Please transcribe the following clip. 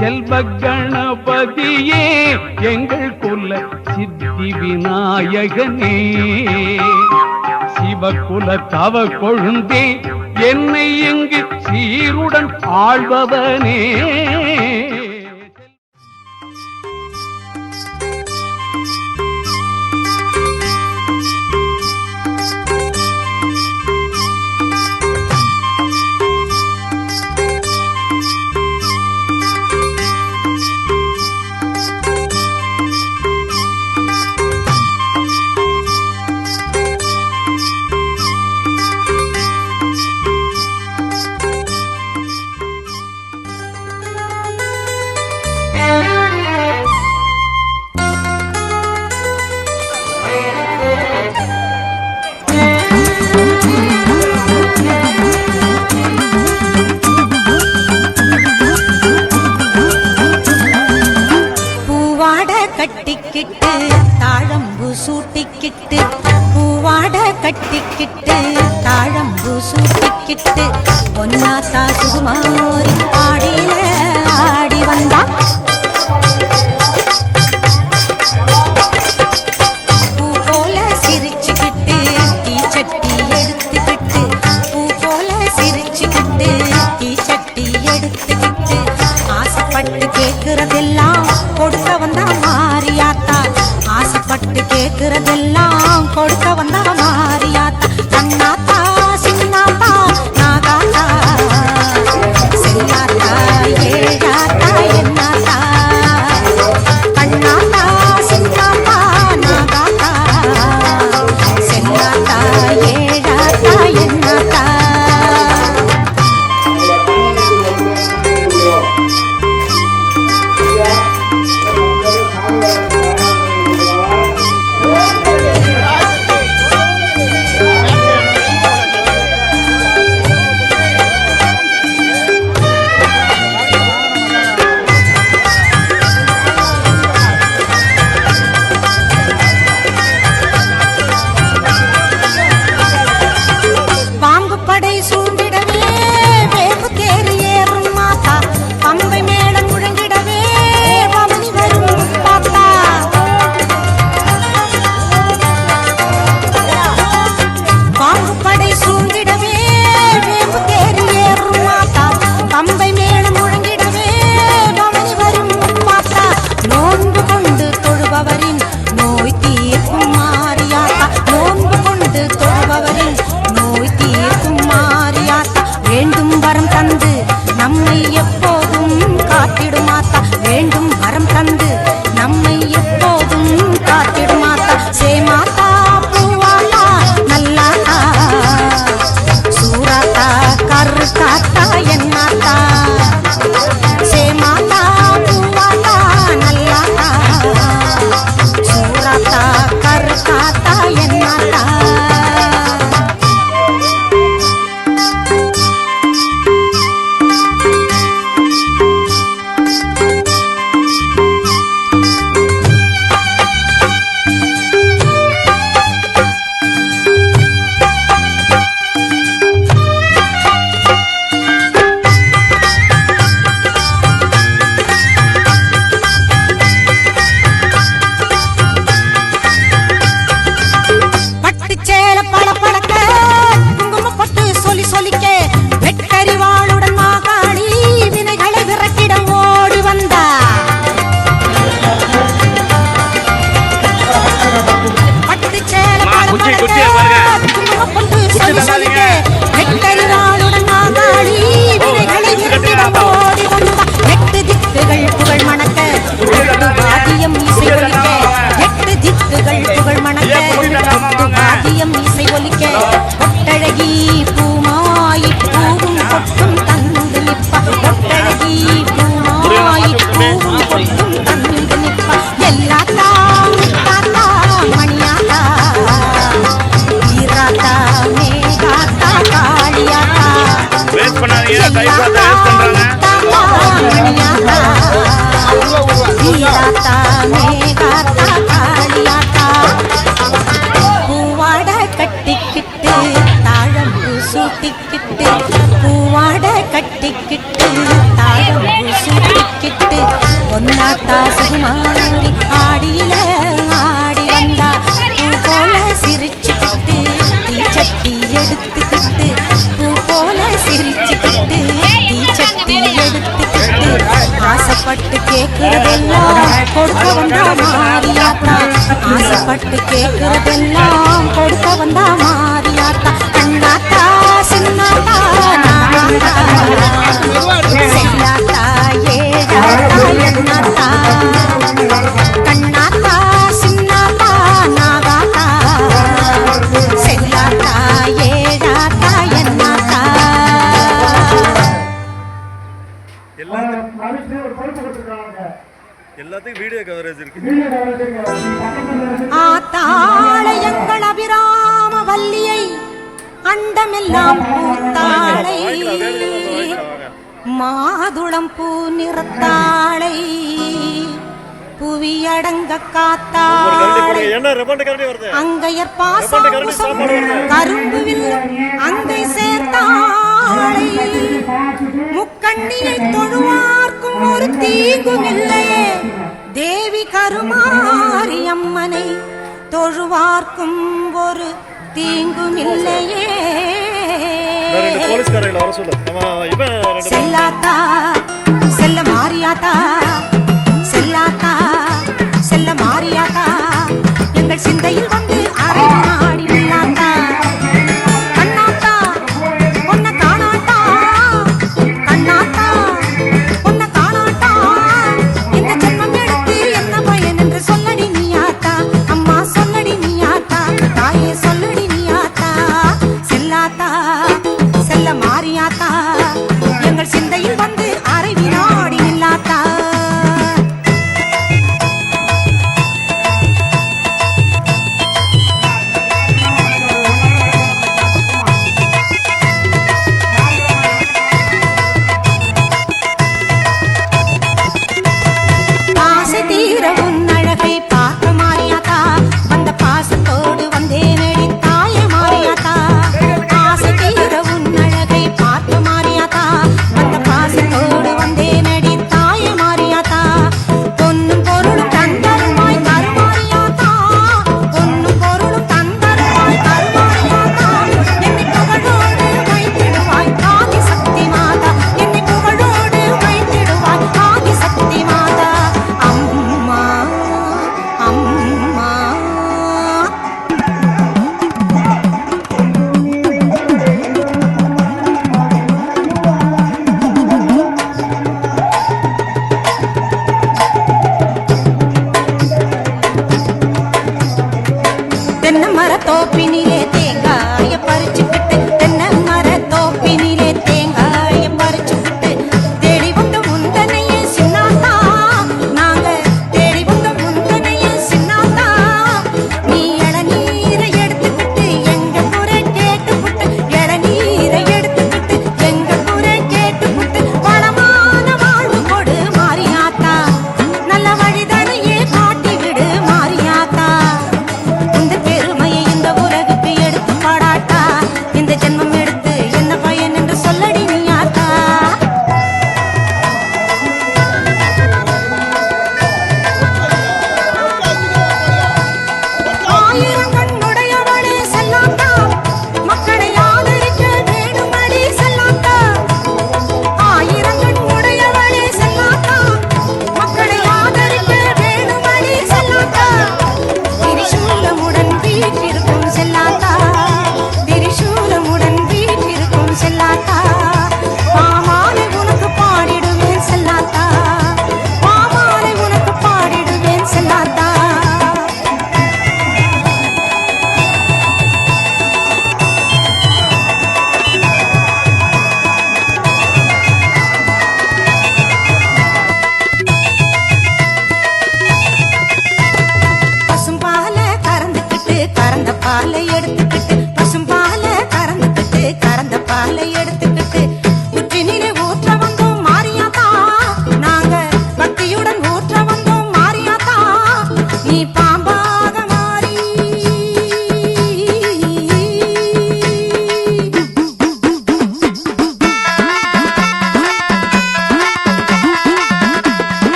செல்வ கணபதியே எங்கள் குல சித்தி விநாயகனே. சிவகுல தவ கொழுந்தே என்னை இங்கு சீருடன் ஆழ்பவனே கட்டிக்கிட்டு பூவாட கட்டிக்கிட்டு தாழம்பூ சூட்டிக்கிட்டு பொன்னாத்தா சுகுமா பெரிய ¡Eh! சூட்டிக்கிட்டு பூவாட கட்டிக்கிட்டு தாழம்பூ சூட்டிக்கிட்டு ஒன்னாத்தா சுகுமாரி ஆடியில ஆடி வந்தா பூ போல சிரிச்சுக்கிட்டு தீச்சட்டி எடுத்துக்கிட்டு பூ போல சிரிச்சுக்கிட்டு தீச்சட்டி எடுத்துக்கிட்டு ஆசைப்பட்டு கேட்கறதெல்லாம் கொடுக்க வந்தா மாறியாத்தா ஆசைப்பட்டு கேட்கறதெல்லாம் கொடுக்க வந்தா மாறியாத்தா கண்ணாத்தா சின்னாத்தா நானாத்தா எல்லாத்துக்கும் வீடியோ கவரேஜ் இருக்கு. ஆத்தாளையங்கள் அபிராம வல்லியை அண்டமெல்லாம் பூத்தாளை மாதுளம் பூ நிறத்தாளை புவியடங்க காத்தாளை அங்கையர் பாசாங்குசம் கரும்பு வில்லும் அங்கை சேர்த்தாளை முக்கண்ணியை தொழுவார்க்கும் ஒரு தீங்கும் இல்லையே தேவி கருமாரி அம்மனை தொழுவார்க்கும் ஒரு தீங்கும் இல்லையே செல்லாத்தா? செல்ல மாறியாத்தா?